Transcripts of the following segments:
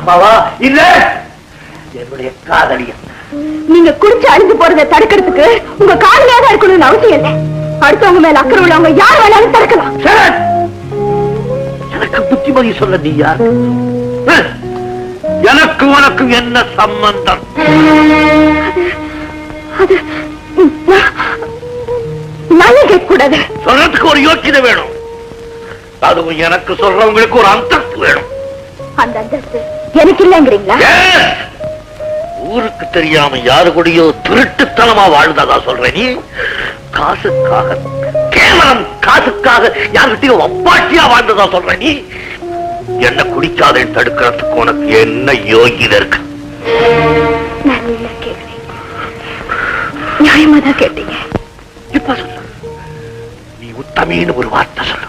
அப்பாவா? இல்ல. என்னுடைய காதலியன் நீங்க குடிச்சு அழிஞ்சு போறதை தடுக்கிறதுக்கு உங்க காதலியா தான் இருக்கணும்னு அவசியம் இல்லை. அடுத்தவங்க மேல அக்கறை உள்ளவங்க யார் வேணாலும் தடுக்கலாம்! எனக்கு புத்திமதி சொல்ல நீ யார்! எனக்கு உனக்கு என்ன சம்பந்தம்? கூடாது சொல்றதுக்கு ஒரு யோக்கியதை வேணும். அதுவும் எனக்கு சொல்றவங்களுக்கு ஒரு அந்தஸ்து வேணும். அந்த அந்தஸ்து எனக்கு இல்லைங்கிறீங்களா! ஊருக்கு தெரியாம யாரு கூடயோ திருட்டுத்தனமா வாழ்ந்ததா சொல்ற நீ? காசுக்காக கேவலம் காசுக்காக யாருக்கிட்டயோ அப்பாட்டியா வாழ்ந்ததா சொல்ற நீ? என்ன குடிக்காதே தடுக்கிறதுக்கு உனக்கு என்ன யோகிதை இருக்கு? நியாயமா தான் கேட்டீங்க. இப்ப சொல்லு. நீ உத்தமின்னு ஒரு வார்த்தை சொல்லு.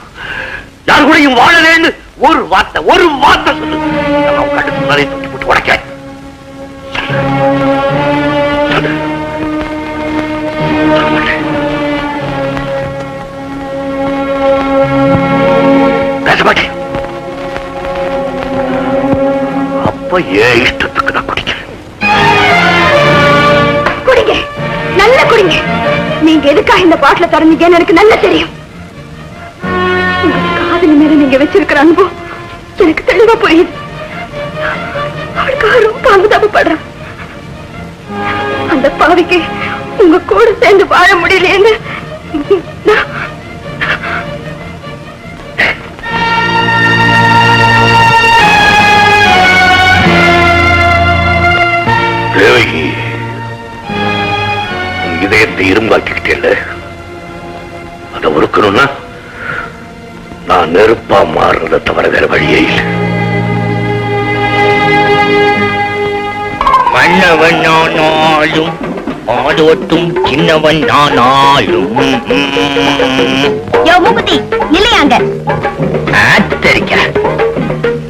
யாரு கூடயும் வாழலேன்னு ஒரு வார்த்தை ஒரு வார்த்தை சொல்லு. இதெல்லாம் கடுப்பு நிறைய தூக்கி போட்டு உடைக்க. அப்ப ஏன் இஷ்டத்துக்கு நான் குடிக்கிறேன். குடிங்க. நல்லா குடிங்க. நீங்க எதுக்காக இந்த பாட்டில திறந்தீங்கன்னு எனக்கு நல்லா தெரியும். வச்சிருக்கிற அனுபவம் எனக்கு தெளிவா புரியுது. அவளுக்காக ரொம்ப அனுதாபப்படுறேன் அந்த பாவிக்கு உங்க கூட சேர்ந்து வாழ முடியலையேன்னு தேவகி உன் இதயத்தை இரும்பாக்கிக்கிட்டேல்ல? அதை ஒடுக்கணும்னா நெருப்பா மாறுறதை தவிர வேற வழியே இல்லை. மன்னவன் நானாலும் ஆடோட்டும் சின்னவன் மூக்குத்தி நிலையாங்க ஆத்தரிக்க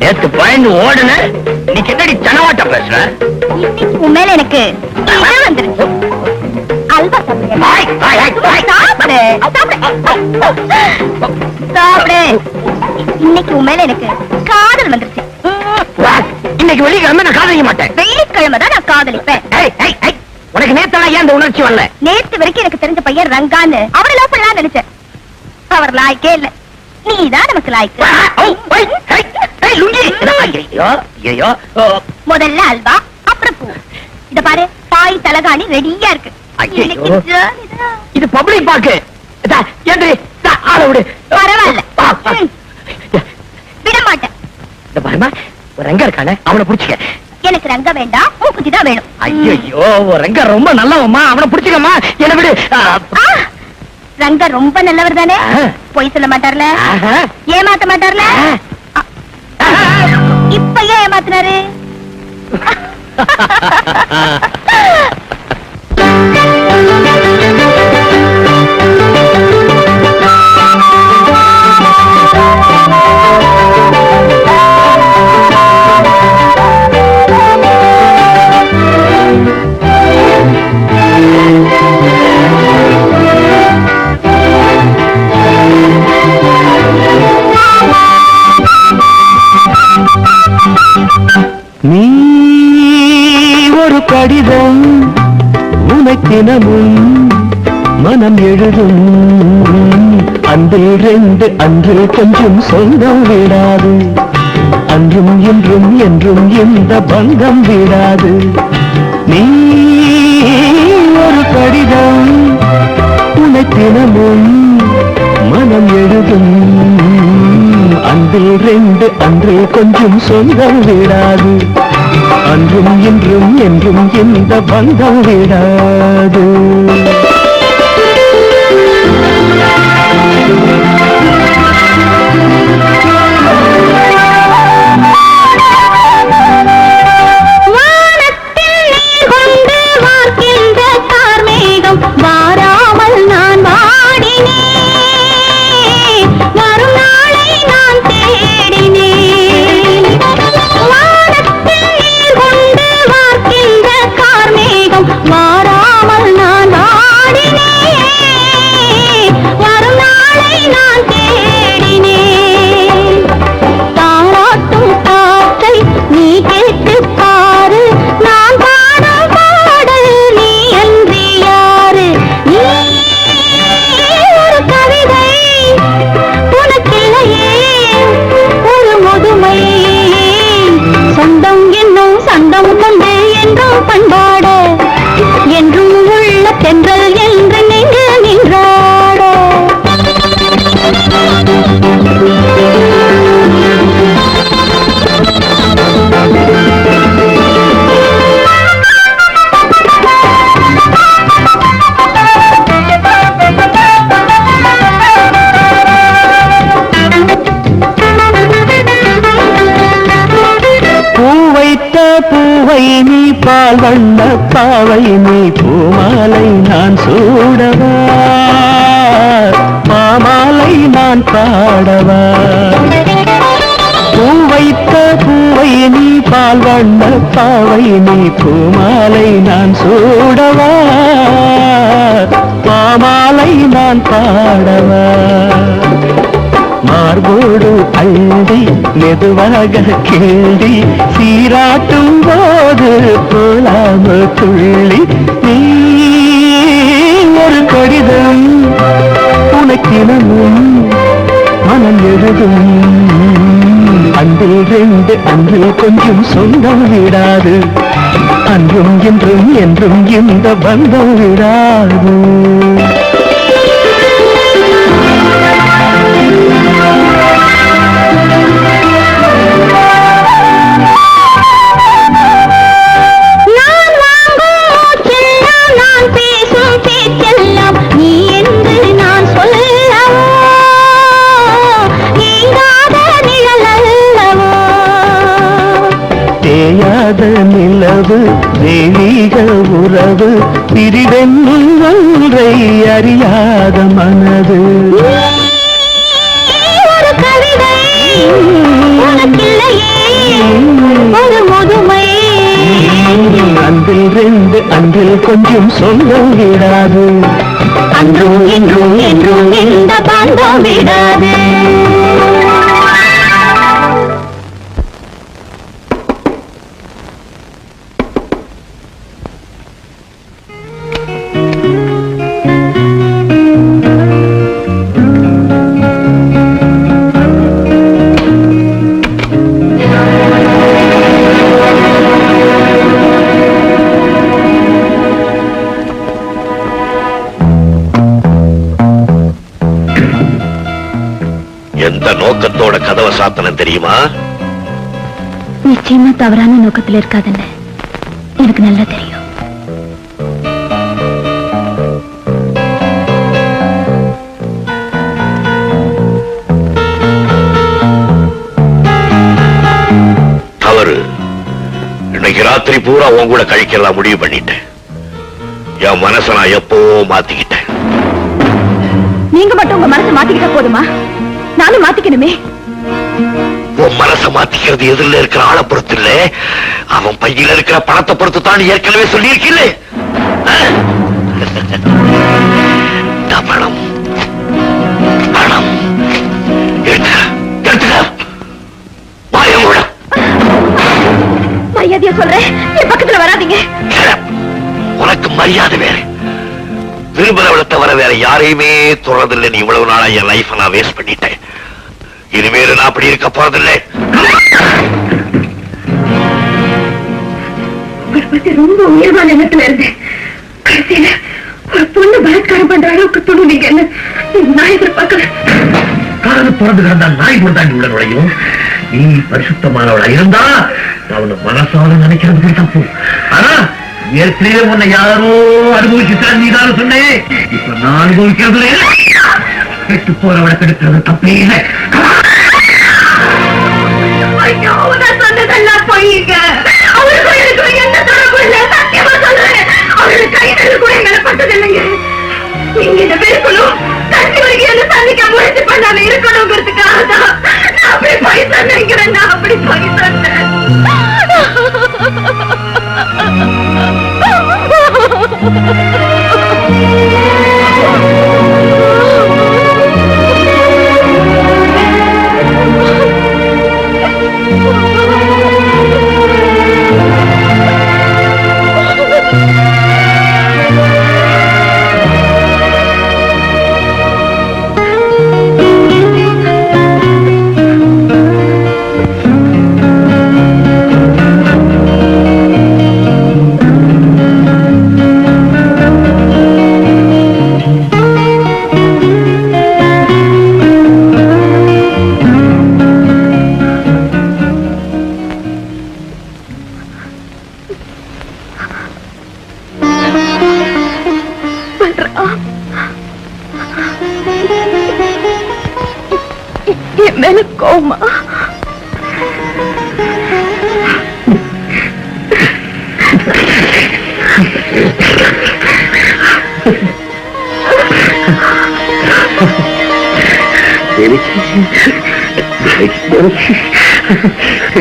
நேத்து பயந்து ஓடுன நீ என்னடி தனவாட்ட பேசுற? உன் மேல எனக்கு வந்துருச்சு. அல்வா. சாப்பிடு. சாப்பிடு. இன்னைக்கு உன் மேல எனக்கு காதல் வந்துருச்சு. இன்னைக்கு வெள்ளிக்கிழமை நான் காதலிக்க மாட்டேன். வெள்ளிக்கிழமை தான் நான் காதலிப்பேன். உனக்கு நேத்தெல்லாம் ஏன் இந்த உணர்ச்சி வரல? நேத்து வரைக்கும் எனக்கு தெரிஞ்ச பையன் ரங்கான்னு. அவரை லவ் பண்ணலாம் நினைச்சேன். அவர் லாய்க்கே இல்ல. நீதான் நமக்கு லாய்க்கு. முதல்ல அல்வா அப்புறம் பூ. இத பாரு பாய் தலகாணி ரெடியா இருக்கு. இது பப்ளிக் பார்க்கு பரவாயில்ல. வா, வா. ம். விட மாட்டேன் இந்த பாருமா ஒரு ரங்க இருக்கானே அவனை புடிச்சுக்க. எனக்கு ரங்க வேண்டாம் மூக்குத்தி தான் வேணும். ஐயோ ரங்க ரொம்ப நல்லவம்மா அவனை புடிச்சுக்கம்மா என்ன விடு. ரங்க ரொம்ப நல்லவர் தானே. பொய் சொல்ல மாட்டார்ல. ஏமாத்த மாட்டார்ல? இப்ப ஏன் ஏமாத்தினாரு? நீ ஒரு கடிதம் உனக்கினமும் மனம் எழுதும். அன்றில் ரெண்டு அன்றில் கொஞ்சம் சொந்தம் விடாது. அன்றும் இன்றும் என்றும் இந்த பந்தம் விடாது. நீ ஒரு கடிதம் உனக்கினமும் மனம் எழுதும். அன்றில் ரெண்டு அன்றில் கொஞ்சம் சொந்தம் விடாது. அன்றும் இன்றும் என்றும் எந்த பந்தம் விடாது. வண்ண பாவை நீ பூமாலை நான் சூடவா? மாமாலை நான் பாடவா? பூ வைத்த பூவை நீ பால் வண்ண பாவை நீ பூமாலை நான் சூடவா? மாமாலை நான் பாடவா? மார்போடு அள்ளி மெதுவாக கிள்ளி சீராட்டும் போது போலாம துள்ளி நீ ஒரு கடிதம் உனக்கினமும் மனம் எழுதும். அன்பில் ரெண்டு அன்றில் கொஞ்சம் சொந்தம் விடாது. அன்றும் என்றும் என்றும் இந்த பந்தம் விடாது. நிலவு தெய்வீக உறவு பிரிவென்னும் ஒன்றை அறியாத மனது. அன்றில் ரெண்டு அன்றில் கொஞ்சம் சொந்தம் விடாது. அன்றும் இன்றும் என்றும் இந்த பந்தம் விடாது. எந்த நோக்கத்தோட கதவை சாத்தனம் தெரியுமா? நிச்சயமா தவறான நோக்கத்துல இருக்காதுன்னு எனக்கு நல்லா தெரியும். தவறு. இன்னைக்கு ராத்திரி பூரா உன் கூட கழிக்கலாம் முடிவு பண்ணிட்டேன். என் மனசை நான் எப்பவோ மாத்திக்கிட்டேன். நீங்க மட்டும் உங்க மனசை மாத்திக்கிட்டா போதுமா? நானும் மாத்திக்கணுமே. உன் மனசை மாத்திக்கிறது எதிரில் இருக்கிற ஆளை பொறுத்து இல்ல. அவன் பையில இருக்கிற பணத்தை பொறுத்து தான் ஏற்கனவே சொல்லியிருக்கில்ல. இந்த பணம் பணம். மரியாதையா சொல்றேன்? என் பக்கத்துல வராதீங்க. உனக்கு மரியாதை வேற. விரும்புறவளை தவிர வேற யாரையுமே தொடர்றதில்லை நீ இவ்வளவு நாளா என் லைஃப் நான் வேஸ்ட் பண்ணிட்டேன். இனிமேல் நான் அப்படி இருக்க போறதில்லை. ரொம்ப உயர்வான எண்ணத்துல இருந்தேன். கடைசியில ஒரு பொண்ணு பலாத்காரம் பண்ற அளவுக்கு துணி என்ன? நான் எதிர்பார்க்கல காது பிறந்து கிடந்தா நாய் பொறுத்தாண்டி உள்ள நுழையும். நீ பரிசுத்தமானவளா இருந்தா நான் உன்னை மனசால நினைக்கிறது தப்பு. ஆனா ஏற்கனவே உன்னை யாரோ அனுபவிச்சுட்டா நீ தானே சொன்னேன் இப்ப நான் அனுபவிக்கிறது கெட்டு போறவனை கெடுக்கிறது தப்பே இல்லை. சொன்னதெல்லாம் பொய்யுங்க அவருக்கும் எனக்கு எந்த தொடர்பு இல்ல. சத்தியமா சொல்றேன். அவரோட கைகள் கூட பட்டதில்லைங்க நீங்க இந்த கட்சி வரைக்கும் என்ன சந்திக்க முயற்சி பண்ணாம இருக்கணுங்கிறதுக்காக தான் நான் அப்படி போய் சொன்னேங்கிறேன் நான் அப்படி போய் சொன்னேன். Ha ha ha ha!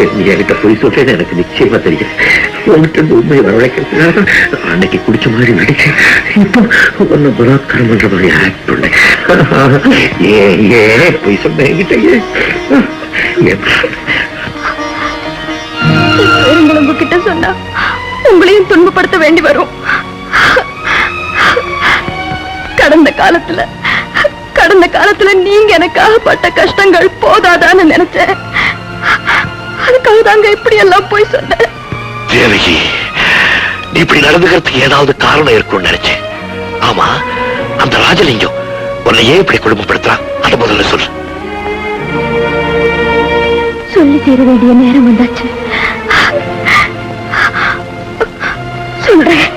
என்கிட்ட போய் சொல்றேன் எனக்கு நிச்சயமா தெரியும். உன்கிட்ட உண்மையை வரவழைக்கிறதுக்காக அன்னைக்கு குடிச்ச மாதிரி நடிச்சேன் இப்போ உன்னை பலாத்காரம் பண்ற மாதிரி ஆக்ட் பண்ணேன். ஏன் ஏன் போய் சொன்னேன் என்கிட்ட ஏன்? உங்ககிட்ட சொன்னா உங்களையும் துன்பப்படுத்த வேண்டி வரும். கடந்த காலத்துல கடந்த காலத்துல நீங்க எனக்காக பட்ட கஷ்டங்கள் போதாதான்னு நினைச்சேன். அதுக்காக தாங்க இப்படி எல்லாம் போய் சொன்னேன். தேவகி நீ இப்படி நடந்துக்கிறதுக்கு ஏதாவது காரணம் இருக்கும்னு நினைச்சேன். ஆமா அந்த ராஜலிங்கம் உன்னை ஏன் இப்படி குடும்பப்படுத்துறான் அதை முதல்ல சொல்லு. சொல்லி தீர வேண்டிய நேரம் வந்தாச்சு. Ugh!